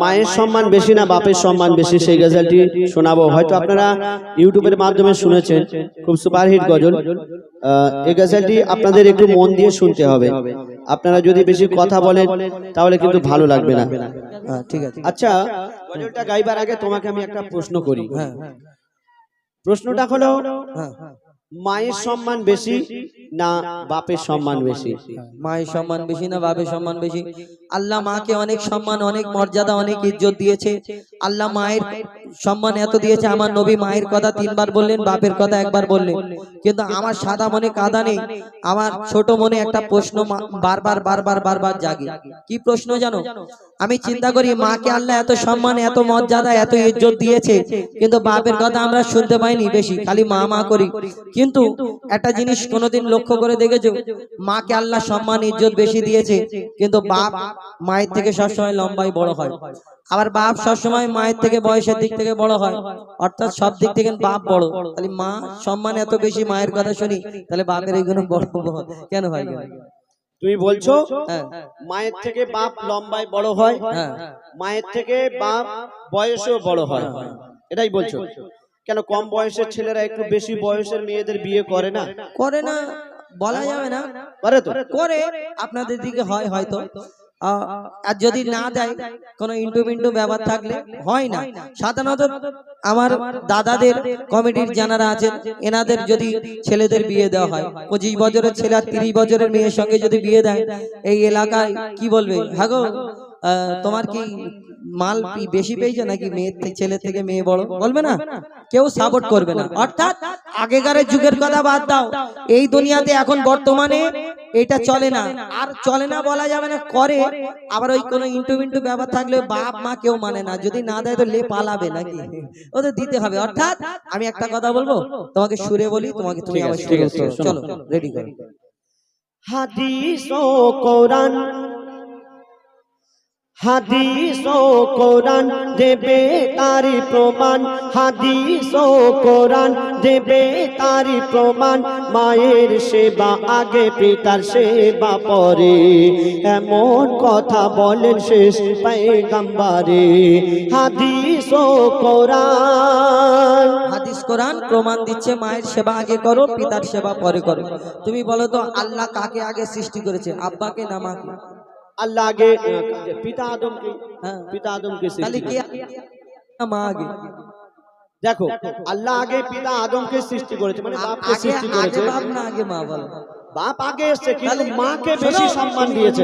মায়ের সম্মান বেশি না বাপের সম্মান বেশি সেই গজলটি শোনাবো। হয়তো আপনারা ইউটিউবের মাধ্যমে শুনেছেন খুব সুপারহিট গজল। এই গজলটি আপনাদের একটু মন দিয়ে শুনতে হবে। আপনারা যদি বেশি কথা বলেন তাহলে কিন্তু ভালো লাগবে না। ঠিক আছে। আচ্ছা গজলটা গাইবার আগে তোমাকে আমি একটা প্রশ্ন করি। হ্যাঁ। প্রশ্নটা হলো হ্যাঁ। মায়ের সম্মান বেশি না বাপের সম্মান বেশি। মায়ের সম্মান বেশি না বাপের সম্মান বেশি? আল্লাহ মাকে অনেক সম্মান অনেক মর্যাদা অনেক ইজ্জত দিয়েছে। আল্লাহ মায়ের সম্মান এত দিয়েছে আমার নবী মায়ের কথা তিনবার বললেন বাপের কথা একবার বললেন। কিন্তু আমার সাদা মনে কাদা নেই। আমার ছোট মনে একটা প্রশ্ন বারবার বারবার বারবার জাগে। কি প্রশ্ন জানো? আমি চিন্তা করি মাকে আল্লাহ এত সম্মান এত মর্যাদা এত ইজ্জত দিয়েছে। কিন্তু বাপের কথা আমরা শুনতে পাইনি বেশি খালি মা মা করি কিন্তু একটা জিনিস কোনোদিন লক্ষ্য করে দেখেছ? মাকে আল্লাহ সম্মান ইজ্জত বেশি দিয়েছে কিন্তু বাপ মায়ের থেকে সবসময় লম্বাই বড় হয়। আবার বাপ সবসময় মায়ের থেকে বয়সের দিক থেকে বড় হয়। অর্থাৎ সব দিক থেকে বাপ বড়। তাহলে মা সম্মান এত বেশি মায়ের কথা শুনি তাহলে বাপের এইগুলো বড়। কেন হয়? তুমি বলছো হ্যাঁ। মায়ের থেকে বাপ লম্বায় বড় হয় হ্যাঁ। মায়ের থেকে বাপ বয়সেও বড় হয়। এটাই বলছো। কেন কম বয়সের ছেলেরা একটু বেশি বয়সের মেয়েদের বিয়ে করে না? করে না। বলা যাবে না। করে তো। করে আপনাদের দিকে হয় হয়তো। আহ, আর যদি না দেয় কোনো ইন্টু মিন্টু ব্যাপার থাকলে হয় না। সাধারণত আমার দাদাদের কমিটির জানারা আছেন এনাদের যদি ছেলেদের বিয়ে দেওয়া হয় পঁচিশ বছরের ছেলে আর তিরিশ বছরের মেয়ের সঙ্গে যদি বিয়ে দেয় এই এলাকায় কি বলবে? হ্যাঁ আহ, তোমার কি মাল বেশি পেয়েছে নাকি থেকে ছেলে থেকে মেয়ে বড়? বলবে না। কেউ সাপোর্ট করবে না। অর্থাৎ আগেকার যুগের কথা বাদ দাও। এই দুনিয়াতে এখন বর্তমানে এটা চলে না। আর চলে না বলা যাবে না। করে আবার ওই কোনো ইন্টু মিন্টু ব্যাপার থাকলে বাপ মা কেউ মানে না। যদি না দেয় তো লে পালাবে নাকি? ওদের দিতে হবে। অর্থাৎ আমি একটা কথা বলব? তোমাকে সুরে বলি তোমাকে তুমি আবার সুরে। চলো রেডি করো। হাদিস ও কোরআন হাদিস ও কোরআন দেবে তারি প্রমাণ। হাদিস ও কোরআন দেবে তারি প্রমাণ। মায়ের সেবা আগে, পিতার সেবা পরে। এমন কথা বলেন শেষ পায়গাম্বারে। হাদিস ও কোরআন। হাদিস কোরআন প্রমাণ দিচ্ছে, মায়ের সেবা আগে করো, পিতার সেবা পরে করো। তুমি বলো তো, আল্লাহ কাকে আগে সৃষ্টি করেছে, আব্বাকে না মাকে? আল্লাহ আগে আহ, পিতা আদমকে হ্যাঁ পিতা আদমকে তাহলে সৃষ্টি কে না মা আগে দেখো আল্লাহ আগে পিতা আদমকে সৃষ্টি করেছে মানে বাপকে আগে সৃষ্টি আগে করেছে বাপ না আগে মা বলো বাপ আগে এসছে কিন্তু মাকে বেশি সম্মান দিয়েছে।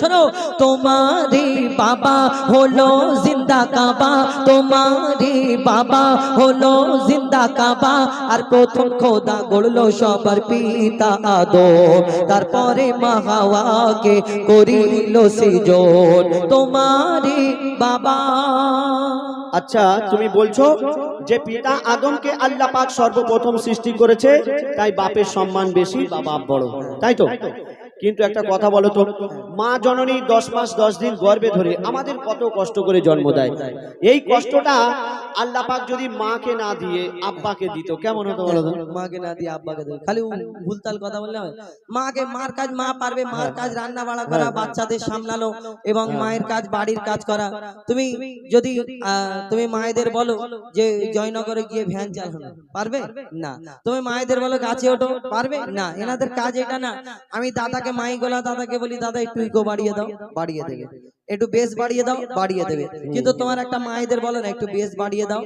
শোনো তোমারে বাবা হলো জিন্দা কাবা। তোমারে বাবা হলো জিন্দা কাবা। আর প্রথম খোদা গড়লো সবার পিতা আদম তারপরে মা হাওয়াকে করিল সৃজন। তোমারে বাবা। আচ্ছা তুমি বলছো যে পিতা আদমকে আল্লাহ পাক সর্বপ্রথম সৃষ্টি করেছে, তাই বাপের সম্মান বেশি বা বাপ বড়। তাই তো? কিন্তু একটা কথা বলো তো মা জননী দশ মাস দশ দিন গর্ভে ধরে আমাদের কত কষ্ট করে জন্ম দেয়। এই কষ্টটা আল্লাহ পাক যদি মাকে না দিয়ে আব্বাকে দিত কেমন হতো বলো মাকে না দিয়ে আব্বাকে দেবে খালি ভুলতাল কথা বললে হবে মাকে মার কাজ মা পারবে মার কাজ রান্না বাড়া করা বাচ্চাদের সামলানো এবং মায়ের কাজ বাড়ির কাজ করা। তুমি যদি আহ, তুমি মায়েদের বলো যে জয়নগরে গিয়ে ভ্যান চালানো পারবে? না। তুমি মায়েদের বলো গাছে ওঠো পারবে? না। এনাদের কাজ এটা না। আমি দাদাকে মাই গোলা দাদাকে বলি দাদা একটু ইকো বাড়িয়ে দাও বাড়িয়ে দেবে। একটু বেশ বাড়িয়ে দাও বাড়িয়ে দেবে। কিন্তু তোমার একটা মায়েদের বলো না একটু বেশ বাড়িয়ে দাও।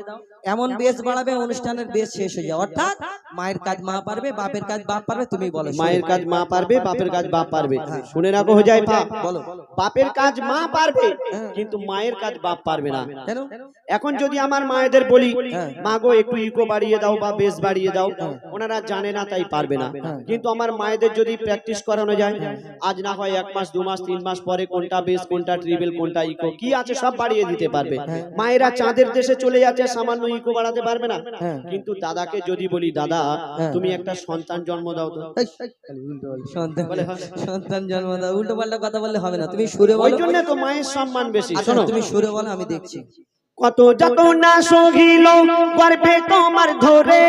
এমন বেশ বাড়াবে অনুষ্ঠানের বেশ শেষ হয়ে যাবে। অর্থাৎ মায়ের কাজ মা পারবে বাপের কাজ বাপ পারবে তুমি বলো। মায়ের কাজ মা পারবে বাপের কাজ বাপ পারবে। শুনে রাখো হয়ে যায় পাপ। বলো বাপের কাজ মা পারবে হ্যাঁ। কিন্তু মায়ের কাজ বাপ পারবে না। কেন? এখন যদি আমার মায়েদের বলি হ্যাঁ। মা গো একটু ইকো বাড়িয়ে দাও বা বেশ বাড়িয়ে দাও ওনারা জানে না তাই পারবে না। হ্যাঁ। কিন্তু আমার মায়েদের যদি প্র্যাকটিস করানো যায় আজ না হয় এক মাস দু মাস তিন মাস পরে কোনটা বেশ কোনটা ট্রিবেল কোনটা ইকো কি আছে? সব বাড়িয়ে দিতে পারবে। হ্যাঁ। মায়েরা চাঁদের দেশে চলে যাচ্ছে সামান্য ইকো বাড়াতে পারবে না। হ্যাঁ। কিন্তু দাদাকে যদি বলি দাদা হ্যাঁ। তুমি একটা সন্তান জন্ম দাও তো। সন্তান জন্ম দাও। উল্টো পাল্টা কথা বললে হবে না। তুমি সুরে বলো। ওই জন্য তো মায়ের সম্মান বেশি। আচ্ছা, শোনো। তুমি সুরে বলো আমি দেখছি। কত যত না সহিল গর্ভে তোমার ধরে।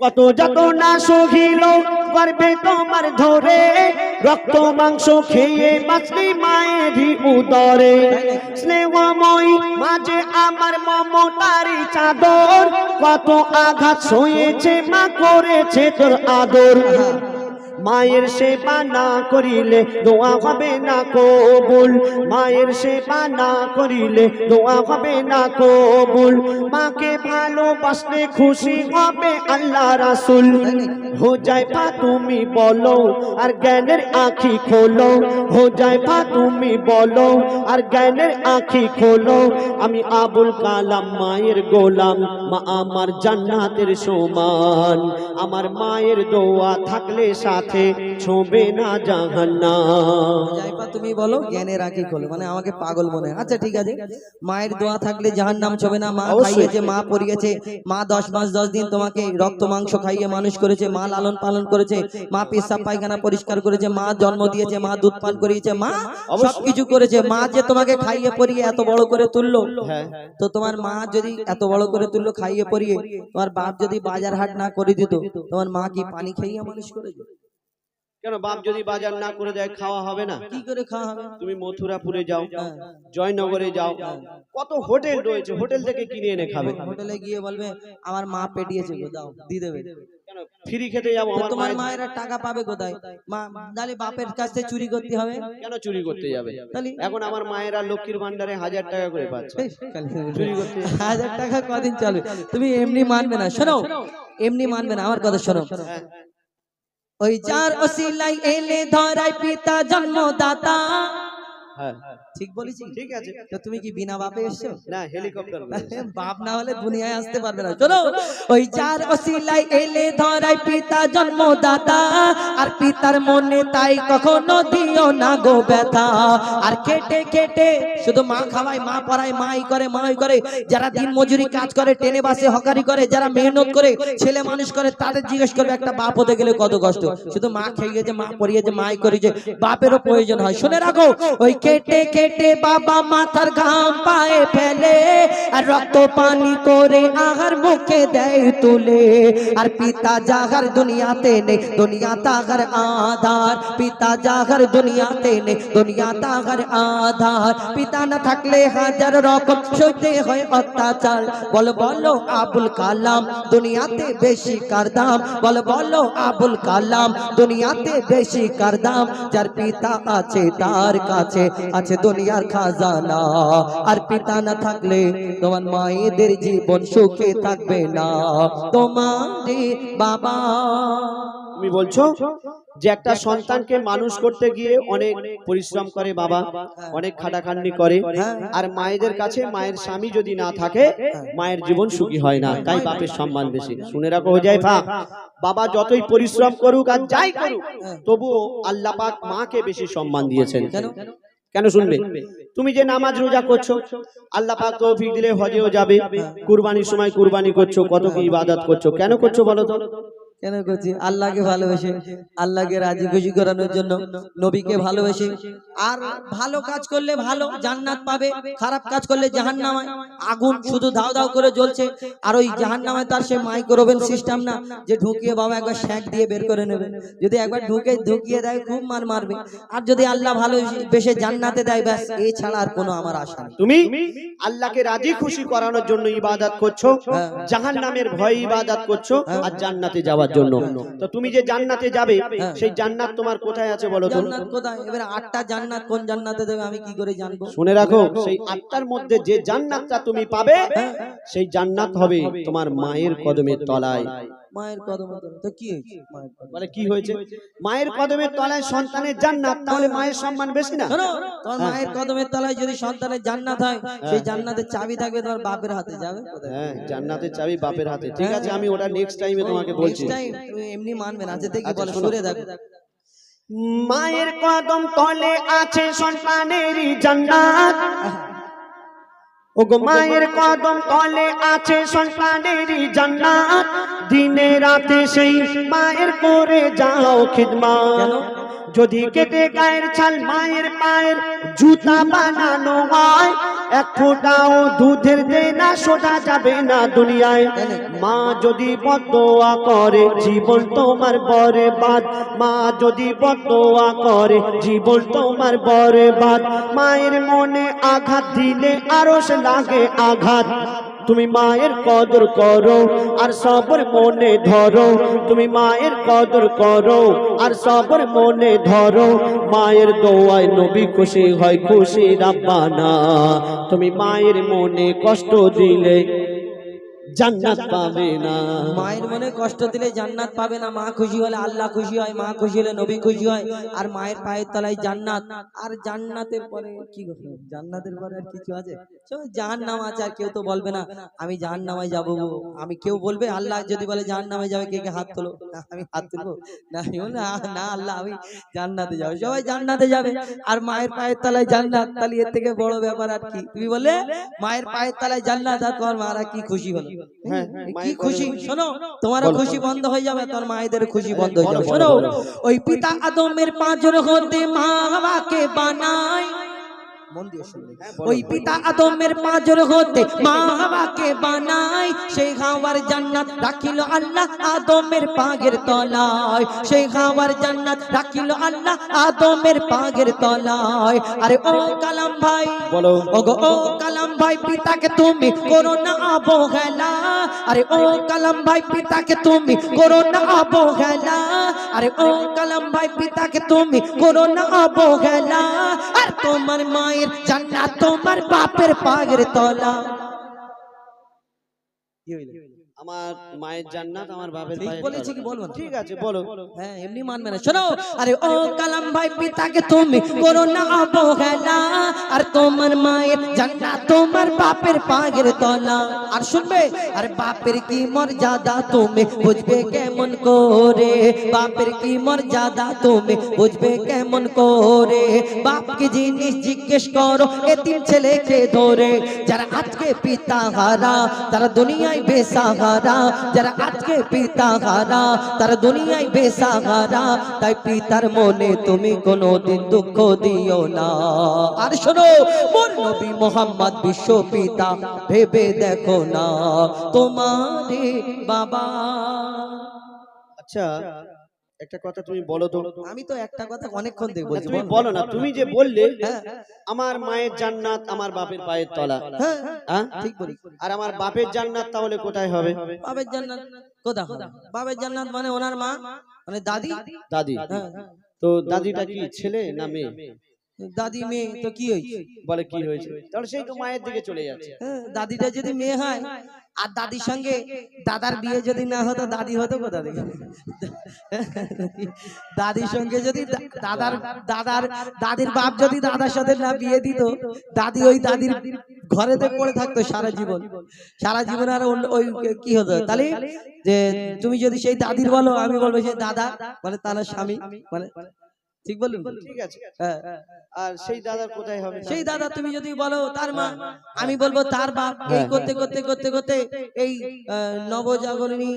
কত যত না সহিল গর্ভে তোমার ধরে। রক্ত, মাংস খেয়ে বাঁচলি মায়েরই উদরে। স্নেহময়ী মাঝে আমার মমতারি চাদর, কত আঘাত সয়েছে মা করেছে তোর আদর। মায়ের সেবা না করিলে দোয়া হবে না কবুল। মায়ের সেবা না করিলে দোয়া হবে না কবুল। মাকে ভালোবাসলে খুশি হবে আল্লাহ রাসুল। হো যায় পা তুমি বলো আর জ্ঞানের আঁখি খোলো। হো যায় পা তুমি বলো আর জ্ঞানের আঁখি খোলো। আমি আবুল কালাম মায়ের গোলাম, মা আমার জান্নাতের সমান। আমার মায়ের দোয়া থাকলে সাথে ছোবে না জাহান্নাম। যাইবা তুমি বলো জ্ঞানের আঁকি খোলো মানে আমাকে পাগল মনে আচ্ছা ঠিক আছে। মায়ের দোয়া থাকলে জাহান নাম ছবে না। মা খাইয়েছে মা পরিয়েছে মা দশ মাস দশ দিন তোমাকে রক্ত মাংস খাইয়ে মানুষ করেছে মা লালন পালন করেছে মা পেশাব পায়খানা পরিষ্কার করেছে মা জন্ম দিয়েছে মা দুধ পান করিয়েছে মা অবশ্যই। সবকিছু করেছে। মা যে তোমাকে খাইয়ে পরিয়ে এত বড় করে তুললো হ্যাঁ। তো তোমার মা যদি এত বড় করে তুললো খাইয়ে পরিয়ে তোমার বাপ যদি বাজার হাট না করে দিত তোমার মা কি পানি খাইয়ে মানুষ করেছে? কেন বাপ যদি বাজার না করে দেয় খাওয়া হবে না? কি করে খাওয়া হবে? তুমি মথুরাপুরে যাও। জয়নগরে যাও কত হোটেল রয়েছে হোটেল থেকে কিনে এনে খাবে। হোটেলে গিয়ে বলবে আমার মা পেটিয়েছে গো দাও দিয়ে দেবে। ফ্রি খেতে যাব আমার তোমার মায়ের- টাকা পাবে কোথায়? মা তাহলে বাপের কাছ থেকে চুরি করতে হবে? কেন চুরি করতে যাবে? এখন আমার মায়েরা লক্ষ্মীর ভান্ডারে হাজার টাকা করে পাচ্ছে। চুরি করতে হাজার টাকা কদিন চলবে? তুমি এমনি মানবে না শোনো এমনি মানবে না আমার কথা শোনো। হ্যাঁ। ওই যার অসিলাই এলে ধরাই পিতা জন্মদাতা। হ্যাঁ। ঠিক বলেছি? ঠিক আছে। তো তুমি কি বিনা বাপে এসছো? না হেলিকপ্টার বাপ না হলে দুনিয়ায় আসতে পারবে না। শোনো ওই চার অসিলাই এলে ধরাই পিতা জন্মদাতা। আর পিতার মনে তাই কখনো দিও না গো ব্যথা। আর কেটে কেটে শুধু মা খাওয়ায় মা পড়ায় মাই করে মাই করে। যারা দিন মজুরি কাজ করে টেনে বাসে হকারি করে যারা মেহনত করে ছেলে মানুষ করে তাদের জিজ্ঞেস করবে একটা বাপ হতে গেলে কত কষ্ট? শুধু মা খেয়ে খেয়েছে মা পড়িয়েছে মাই করেছে বাপেরও প্রয়োজন হয়। শুনে রাখো ওই কেটে কেটে বাবা মাথার ঘাম পায়ে ফেলে, আর রক্ত পানি করে আহার মুখে দেয় তুলে। আর পিতা জাগার দুনিয়াতে নেই, দুনিয়া তাগার আধার। পিতা জাগার দুনিয়াতে নেই, দুনিয়া তাগার আধার। পিতা না থাকলে হাজার রকম সইতে হয় অত্যাচার। বল, বলো, আবুল কালাম, দুনিয়াতে বেশি কার দাম? বল, বলো, আবুল কালাম, দুনিয়াতে বেশি কার দাম? যার পিতা আছে, তার কাছে আছে দুনিয়ার খাজানা। আর পিতা না থাকলে তোমার মায়েদের জীবন সুখে থাকবে না। তোমার বাবা। তুমি বলছো যে একটা সন্তানকে মানুষ করতে গিয়ে অনেক পরিশ্রম করে বাবা অনেক খাটাখাটনি করে। আর মায়েদের কাছে মায়ের স্বামী যদি না থাকে মায়ের জীবন সুখী হয় না। তাই বাপের সম্মান বেশি। শুনে রাখো হয়ে যায় ভা বাবা যতই পরিশ্রম করুক আর যাই করুক তবুও আল্লাপাক মাকে বেশি সম্মান দিয়েছেন। কেন শুনবে? তুমি যে নামাজ রোজা করছ আল্লাহ পাক তৌফিক দিলে হজেও যাবে কুরবানির সময় কুরবানি করছ কত কি ইবাদত করছ কেন করছ বলো তো? কেন করছি? আল্লাহকে ভালোবেসে। আল্লাহকে রাজি খুশি করানোর জন্য নবীকে ভালোবেসে। আর ভালো কাজ করলে ভালো জান্নাত পাবে খারাপ কাজ করলে জাহান্নামায়। আগুন শুধু দাও দাও করে জ্বলছে। আর ওই জাহান্নামায় তার সে মাইক্রোওভেন সিস্টেম না যে ঢুকিয়ে বাবা একবার শ্যাক দিয়ে বের করে নেবে। যদি একবার ঢুকে ঢুকিয়ে দেয় খুব মার মারবে। আর যদি আল্লাহ ভালো বেশে জান্নাতে দেয় ব্যাস এছাড়া আর কোনো আমার আশা তুমি আল্লাহকে রাজি খুশি করানোর জন্য ইবাদত করছ হ্যাঁ। জাহান নামের ভয়ে ইবাদত করছ আর জান্নাতে যাওয়ার জন্য। তো তুমি যে জান্নাতে যাবে হ্যাঁ। সেই জান্নাত তোমার কোথায় আছে বলো তো? জান্নাত কোথায়? এবার আটটা জান্নাত কোন জান্নাতে দেবে আমি কি করে জানব? শুনে রাখো সেই আটটার মধ্যে যে জান্নাতটা তুমি পাবে সেই জান্নাত হবে তোমার মায়ের কদমের তলায়। মায়ের কদম তো কি হয়েছে? বলে কি হয়েছে? মায়ের কদমের তলায় সন্তানের জান্নাত তাহলে মায়ের সম্মান বেশি না? তোমার মায়ের কদমের তলায় যদি সন্তানের জান্নাত হয় সেই জান্নাতের চাবি থাকবে তোমার বাপের হাতে যাবে হ্যাঁ জান্নাতের চাবি বাপের হাতে। ঠিক আছে আমি ওটা নেক্সট টাইমে তোমাকে বলছি। টাইম তুমি এমনি মানবে না আচ্ছা দেখি আচ্ছা, বলো সুরে দেখো। মায়ের কদম তলে আছে সন্তানেরই জান্নাত। ওগো মায়ের কদম তলে আছে সন্তানেরই জান্নাত। দিনে রাতে সেই মায়ের করে যাও খিদমা। যদি কেটে গায়ের ছাল মায়ের পায়ের জুতা বানানো হয় এক ফোঁটাও দুধের দেনা সোটা যাবে না দুনিয়ায়। মা যদি বদোয়া করে জীবন তোমার বরে বাদ মা যদি বদোয়া করে জীবন তোমার বরে বাদ মায়ের মনে আঘাত দিলে আরও সে লাগে আঘাত। তুমি মায়ের কদর করো আর সবর মনে ধরো। তুমি মায়ের কদর করো আর সবর মনে ধরো। মায়ের দোয়ায় নবী খুশি হয় খুশি রাব্বানা তুমি মায়ের মনে কষ্ট দিলে জান্নাত পাবে না। মায়ের মনে কষ্ট দিলে জান্নাত পাবে না। মা খুশি হলে আল্লাহ খুশি হয় মা খুশি হলে নবী খুশি হয়। আর মায়ের পায়ের তলায় জান্নাত। আর জান্নাতের পরে কি? জান্নাতের পরে আর কিছু আছে? জাহান নাম আছে আর কেউ তো বলবে না আমি জাহান নামায় যাব আমি কেউ বলবে আল্লাহ যদি বলে জাহান নামায় যাবে কে কে হাত তোলো? না আমি হাত তুলবো? না না না আল্লাহ আমি জান্নাতে যাব। সবাই জান্নাতে যাবে। আর মায়ের পায়ের তলায় জান্নাত তাহলে এর থেকে বড় ব্যাপার আর কি? তুমি বলে মায়ের পায়ের তলায় জান্নাত আর তোমার মারা কি খুশি হলো? কি খুশি? শোনো তোমারও খুশি বন্ধ হয়ে যাবে তোমার মায়েদের খুশি বন্ধ হয়ে যাবে। শোনো। ওই পিতা আদমের পাঁচর হতে মা বাবাকে বানায় মন দিয়ে শুনবে। ওই পিতা আদমের পাঁচর হতে মা হাওয়াকে বানায় সেই হাওয়ার জান্নাত রাখিল আল্লাহ আদমের পাগের তলায়। সেই হাওয়ার জান্নাত রাখিল আল্লাহ আদমের পাগের তলায়। আরে ও কালাম ভাই বলো। ওগো ও কালাম ভাই পিতাকে তুমি করো না অবহেলা। আরে ও কালাম ভাই পিতাকে তুমি করো না অবহেলা। আরে ও কালাম ভাই পিতাকে তুমি করো না অবহেলা। আর তোমার মায়ের জান্নাত তোমার বাপের পাগের তলা। আমার মায়ের জান্নাত আমার বাপের ঠিক বলেছি কি? বলব? ঠিক আছে বলো হ্যাঁ এমনি মানবে না। শোনো আরে ও কালাম ভাই পিতাকে তুমি করো না অবহেলা। আর তোমার মায়ের জান্নাত তোমার বাপের পাগের তলা। আর শুনবে? আর বাপের কি মর্যাদা তুমি বুঝবে কেমন করে? বাপের কি মর্যাদা তুমি বুঝবে কেমন করে? বাপকে জিনিস জিজ্ঞেস করো এতিম ছেলেকে ধরে। যারা আজকে পিতা হারা তারা দুনিয়ায় বেসাহারা যারা আজকে পিতা হারা, তারা দুনিয়ায় বেসাহারা, তাই পিতার মনে তুমি কোনো দিন দুঃখ দিও না। আর শোনো, মোর নবী মোহাম্মদ বিশ্ব পিতা, ভেবে দেখো না, তোমারে বাবা। আচ্ছা একটা কথা তুমি বলো তো। আমি তো একটা কথা অনেকক্ষণ দেখব না, তুমি বলো না তুমি যে বললে আমার মায়ের জান্নাত আমার বাপের পায়ের তলা। হ্যাঁ হ্যাঁ ঠিক বলি আর আমার বাপের জান্নাত তাহলে কোথায় হবে? বাবের জান্নাত কোথা বাবের জান্নাত মানে ওনার মা মানে দাদি। দাদি। হ্যাঁ তো দাদিটা কি ছেলে না মেয়ে? দাদি মেয়ে তো কি হয়েছে? বলে কি হয়েছে? তাহলে সেই তো মায়ের দিকে চলে যাচ্ছে। হ্যাঁ, দাদিটা যদি মেয়ে হয় আর দাদির সঙ্গে দাদার বিয়ে যদি না হতো দাদি হতো কোথা থেকে দাদির সঙ্গে যদি দাদার দাদার দাদির বাপ যদি দাদার সাথে না বিয়ে দিত দাদি ওই দাদির ঘরেতে পড়ে থাকতো সারা জীবন। সারা জীবন। আর ওই কি হতো? তাহলে যে তুমি যদি সেই দাদির বলো আমি বলব সেই দাদা মানে তার স্বামী মানে ঠিক বলুন ঠিক আছে হ্যাঁ আর সেই দাদার কোথায় হবে সেই দাদা তুমি যদি বলো তার মা আমি বলব তার বাপ এই করতে করতে করতে করতে এই নবজাগরণী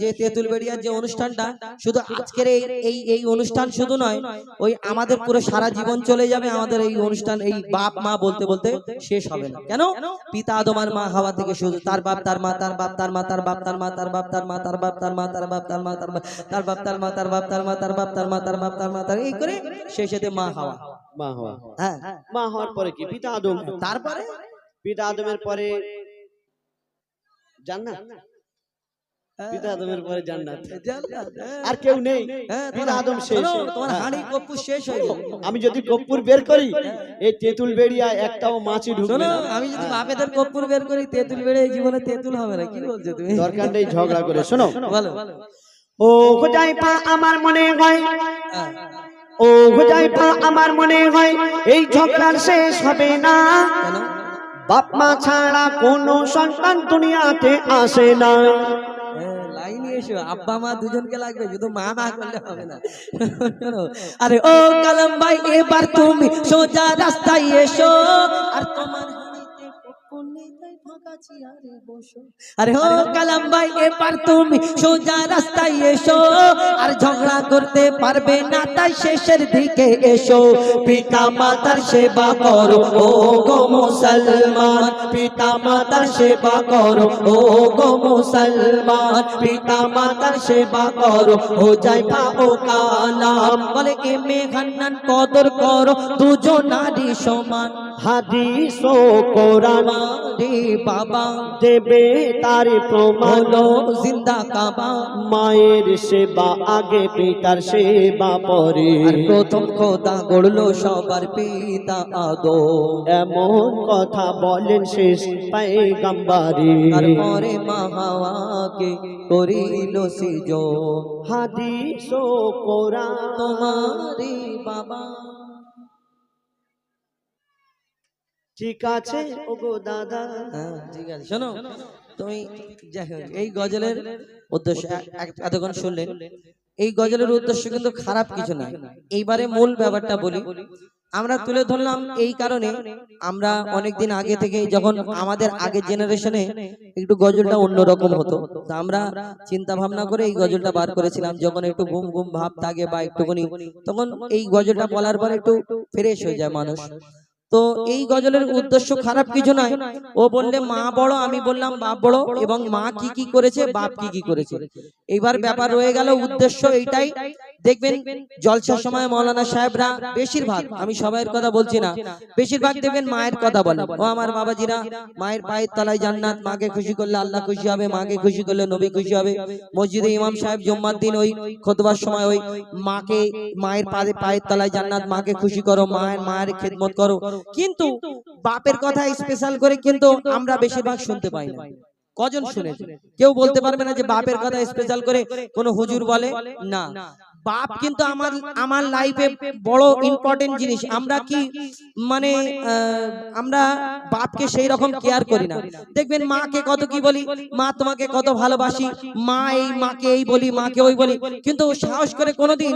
যে তেঁতুল বেড়িয়ার যে অনুষ্ঠানটা শুধু আজকের এই এই অনুষ্ঠান শুধু নয় ওই আমাদের পুরো সারা জীবন চলে যাবে আমাদের এই অনুষ্ঠান এই বাপ মা বলতে বলতে শেষ হবে না কেন পিতা আদম আর মা হাওয়া থেকে শুধু তার বাপ তার মা তার বাপ তার মা তার বাপ তার মা তার বাপ তার মা তার বাপ তার মা তার বাপ তার মা তার বাপ তার বাপ তার মা তার বাপ তার মা তার বাপ তার মা তার বাপ তার মা তার করে শেষেতে মা হাওয়া। মা হওয়া। হ্যাঁ। মা হওয়ার পরে কি? পিতা আদম। তারপরে? পিতা আদমের পরে জান্নাত। পিতা আদমের পরে জান্নাত। আর কেউ নেই। হ্যাঁ, পিতা আদম শেষ। তোমার হ্যাঁ। হাঁড়ি কপ্পু শেষ হয়ে আমি যদি কপ্পুর বের করি এই তেঁতুল বেরিয়া একটাও মাছি ঢুকবে না। আমি যদি বাপেদের কপ্পুর বের করি তেঁতুল বেড়ে জীবনে তেঁতুল হবে না। কি বলছো তুমি? দরকার নেই ঝগড়া করে। শোনো। বলো। ও খোঁজাই পা আমার মনে হ্যাঁ। ও হুজাইফা আমার মনে হয় এই ঝগড়ার শেষ হবে না। বাপ মা ছাড়া কোনো সন্তান দুনিয়াতে আসে না। লাইনে এসো আব্বা মা দুজনকে লাগবে শুধু মা মা করলে হবে না। আরে ও কালাম ভাই এবার তুমি সোজা রাস্তায় এসো আর তোমার আরে হো কালাম ভাই, এবার তুমি সোজা রাস্তায় এসো। আর ঝগড়া করতে পারবে না, তাই শেষের দিকে এসো। পিতা মাতার সেবা করো, ও গো মুসলমান। পিতা মাতার সেবা করো, ও গো মুসলমান। পিতা মাতার সেবা করো, ও যাই পাবো কালাম। বলে খান্নান কদর করো দুজন নারী সমান। হাদিস ও কোরআন বাবা দেবে তার প্রমাণ। জিন্দা কাবা। মায়ের সেবা আগে পিতার সেবা পরে। প্রথম খোদা গড়লো সবার পিতা আদো এমন কথা বলেন শেষ পায়গাম্বারি আর পরে মাহাওয়াকে করিল সিজো হাদিস ও কোরআন। তোমারে বাবা। ঠিক আছে? ওগো দাদা। হ্যাঁ, ঠিক আছে। শোনো তুমি যাই হোক, এই গজলের উদ্দেশ্য এতক্ষণ শুনলেন। এই গজলের উদ্দেশ্য কিন্তু খারাপ কিছু নয়। এইবারে মূল ব্যাপারটা বলি। আমরা তুলে ধরলাম এই কারণে আমরা অনেকদিন আগে থেকে যখন আমাদের আগের জেনারেশনে একটু গজলটা অন্যরকম হতো। তা আমরা চিন্তা ভাবনা করে এই গজলটা বার করেছিলাম। যখন একটু ঘুম ঘুম ভাব থাকে বা একটুখানি তখন এই গজলটা বলার পর একটু ফ্রেশ হয়ে যায় মানুষ। তো এই গজলের উদ্দেশ্য খারাপ কিছু নয় ও বললে মা বড় আমি বললাম বাপ বড় এবং মা কি কি করেছে বাপ কি কি করেছে? এবার ব্যাপার রয়ে গেল উদ্দেশ্য এইটাই। দেখবেন জলসার সময় মৌলানা সাহেবরা বেশিরভাগ আমি সবাইয়ের কথা বলছি না। বেশিরভাগ দেখবেন মায়ের কথা বলে ও আমার বাবাজিরা মায়ের পায়ের তলায় জান্নাত মাকে খুশি করলে আল্লাহ খুশি হবে মাকে খুশি করলে নবী খুশি হবে। মসজিদে ইমাম সাহেব জুম্মার দিন ওই খোদবার সময় ওই মাকে মায়ের পায়ে পায়ের তলায় জান্নাত মাকে খুশি করো মায়ের মায়ের খেদমত করো। কিন্তু বাপের কথা স্পেশাল করে কিন্তু আমরা বেশিরভাগ শুনতে পাই না। কজন শুনেছে? কেউ বলতে পারবে না যে বাপের কথা স্পেশাল করে কোন হুজুর বলে না বাপ কিন্তু আমার আমার লাইফে বড় ইম্পর্টেন্ট জিনিস। আমরা কি মানে আমরা বাপকে সেই রকম কেয়ার করি না। দেখবেন মাকে কত কি বলি? মা তোমাকে কত ভালোবাসি। মা এই মাকে এই বলি মাকে ওই বলি। কিন্তু সাহস করে কোনোদিন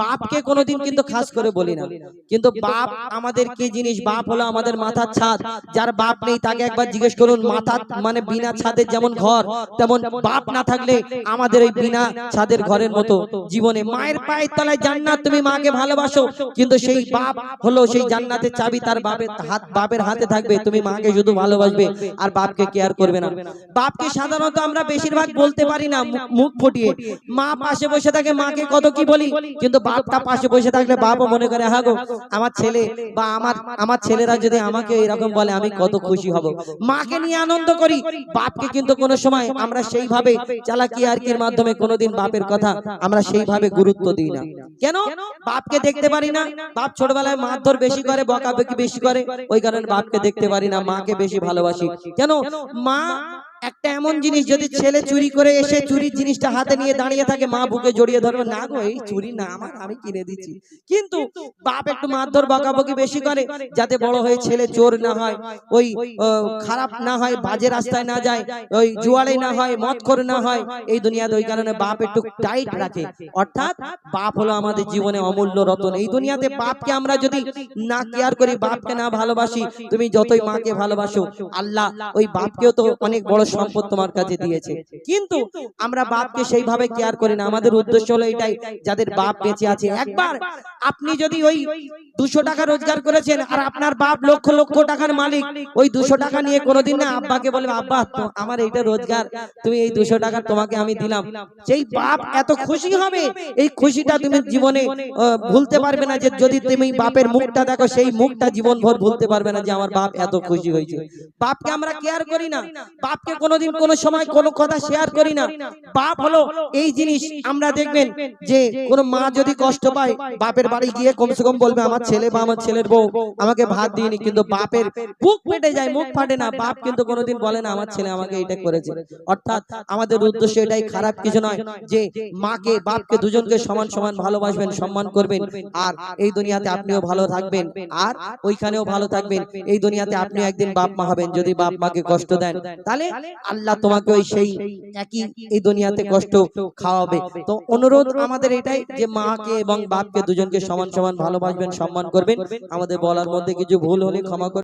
বাপকে কোনোদিন কিন্তু খাস করে বলি না। কিন্তু বাপ আমাদের কি জিনিস? বাপ হলো আমাদের মাথার ছাদ। যার বাপ নেই তাকে একবার জিজ্ঞেস করুন মাথা মানে বিনা ছাদের যেমন ঘর তেমন বাপ না থাকলে আমাদের এই বিনা ছাদের ঘরের মতো জীবনে মায়ের পায়ের তলায় জান্নাত তুমি মাকে ভালোবাসো। কিন্তু সেই বাপ হলো সেই জান্নাতের চাবি তার বাপের হাত বাপের হাতে থাকবে তুমি মাকে শুধু ভালোবাসবে। আর বাপকে কেয়ার করবে না। বাপকে সাধারণত আমরা বেশিরভাগ বলতে পারি না মুখ ফুটিয়ে। মা পাশে বসে থাকে মাকে কত কি বলি? কিন্তু বাপটা পাশে বসে থাকলে বাপও মনে করে হ্যাঁ গো আমার ছেলে বা আমার আমার ছেলেরা যদি আমাকে এরকম বলে আমি কত খুশি হব? মাকে নিয়ে আনন্দ করি। বাপকে কিন্তু কোনো সময় আমরা সেইভাবে চালাকি আর কির। মাধ্যমে কোনোদিন বাপের কথা আমরা সেইভাবে গুরুত্ব দিই না। কেন? বাপকে দেখতে পারি না। বাপ ছোটবেলায় মারধর বেশি করে, বকাবকি বেশি করে। ওই কারণে বাপকে দেখতে পারি না, মাকে বেশি ভালোবাসি। কেন? মা একটা এমন জিনিস যদি ছেলে চুরি করে এসে চুরির জিনিসটা হাতে নিয়ে দাঁড়িয়ে থাকে মা বুকে জড়িয়ে ধরবে না গো এই চুরি না আমার আমি কিনে দিচ্ছি। কিন্তু বাপ একটু মারধর বকাবকি বেশি করে যাতে বড় হয়ে ছেলে চোর না হয় ওই খারাপ না হয় বাজে রাস্তায় না যায় ওই জুয়ারে না হয় মদ করে না হয় এই দুনিয়াতে ওই কারণে বাপ একটু টাইট রাখে অর্থাৎ বাপ হলো আমাদের জীবনে অমূল্য রতন এই দুনিয়াতে বাপকে আমরা যদি না কেয়ার করি বাপকে না ভালোবাসি তুমি যতই মাকে ভালোবাসো আল্লাহ ওই বাপকেও তো অনেক বড় সম্পদ তোমার কাছে দিয়েছে। কিন্তু আমরা বাপকে সেইভাবে কেয়ার করি না। আমাদের উদ্দেশ্য হলো এটাই যাদের বাপ বেঁচে আছে। একবার আপনি যদি ওই দুশো টাকা রোজগার করেছেন আর আপনার বাপ লক্ষ লক্ষ টাকার মালিক ওই দুশো টাকা নিয়ে কোনোদিন না আব্বাকে বলবে আব্বা আমার এইটা রোজগার তুমি এই দুশো টাকা তোমাকে আমি দিলাম। সেই বাপ এত খুশি হবে এই খুশিটা তুমি জীবনে ভুলতে পারবে না যে যদি তুমি বাপের মুখটা দেখো সেই মুখটা জীবন ভর ভুলতে পারবে না যে আমার বাপ এত খুশি হয়েছে বাপকে আমরা কেয়ার করি না বাপকে কোনোদিন কোনো সময় কোনো কথা শেয়ার করি না। বাপ হলো এই জিনিস আমরা দেখবেন যে কোনো মা যদি কষ্ট পায়, বাপের বাড়ি গিয়ে কমসে কম বলবে, আমার ছেলে বা আমার ছেলের বউ আমাকে ভাত দিইনি। কিন্তু বাপের বুক ফেটে যায়, মুখ ফাটে না। বাপ কিন্তু কোনোদিন বলে না, আমার ছেলে আমাকে এটা করেছে। অর্থাৎ আমাদের উদ্দেশ্য এটাই খারাপ কিছু নয় যে মাকে, বাপকে দুজনকে সমান সমান ভালোবাসবেন, সম্মান করবেন। আর এই দুনিয়াতে আপনিও ভালো থাকবেন। আর ওইখানেও ভালো থাকবেন। এই দুনিয়াতে আপনি একদিন বাপ মা হবেন। যদি বাপ মাকে কষ্ট দেন, তাহলে আল্লাহ তোমাকে ওই সেই একই এই দুনিয়াতে কষ্ট খাওয়াবে। তো অনুরোধ আমাদের এটাই যে মাকে এবং বাপকে দুজনকে সমান সমান ভালোবাসবেন সম্মান করবেন। আমাদের বলার মধ্যে কিছু ভুল হলে ক্ষমা